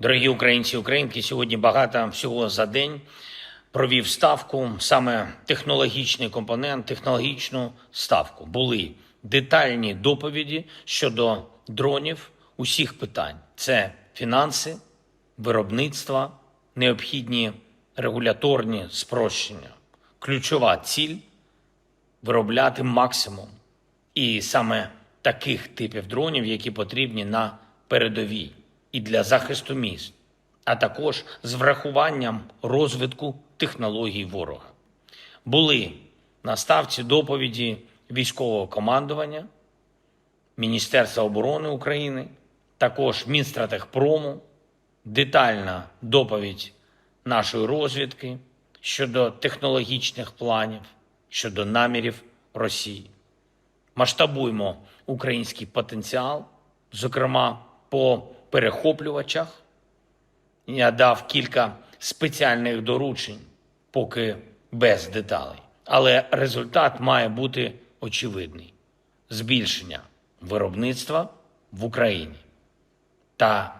Дорогі українці і українки, сьогодні багато всього за день провів ставку, саме технологічний компонент, технологічну ставку. Були детальні доповіді щодо дронів усіх питань: це фінанси, виробництва, необхідні регуляторні спрощення. Ключова ціль виробляти максимум. І саме таких типів дронів, які потрібні на передовій і для захисту міст, а також з врахуванням розвитку технологій ворога. Були на ставці доповіді військового командування, Міністерства оборони України, також Мінстратегпрому, детальна доповідь нашої розвідки щодо технологічних планів, щодо намірів Росії. Масштабуємо український потенціал, зокрема по перехоплювачах. Я дав кілька спеціальних доручень, поки без деталей. Але результат має бути очевидний: збільшення виробництва в Україні та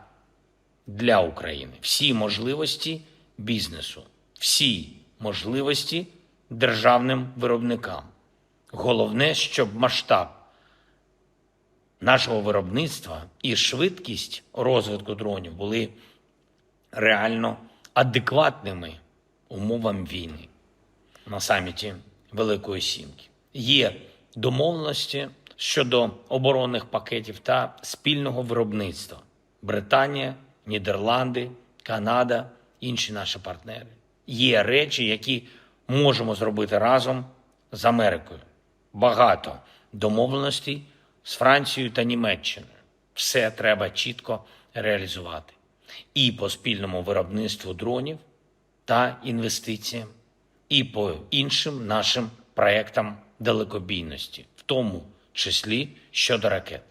для України. Всі можливості бізнесу, всі можливості державним виробникам. Головне, щоб масштаб нашого виробництва і швидкість розвитку дронів були реально адекватними умовам війни на саміті Великої Сімки. Є домовленості щодо оборонних пакетів та спільного виробництва. Британія, Нідерланди, Канада, інші наші партнери. Є речі, які можемо зробити разом з Америкою. Багато домовленостей з Францією та Німеччиною. Все треба чітко реалізувати. І по спільному виробництву дронів та інвестиціям, і по іншим нашим проектам далекобійності, в тому числі щодо ракет.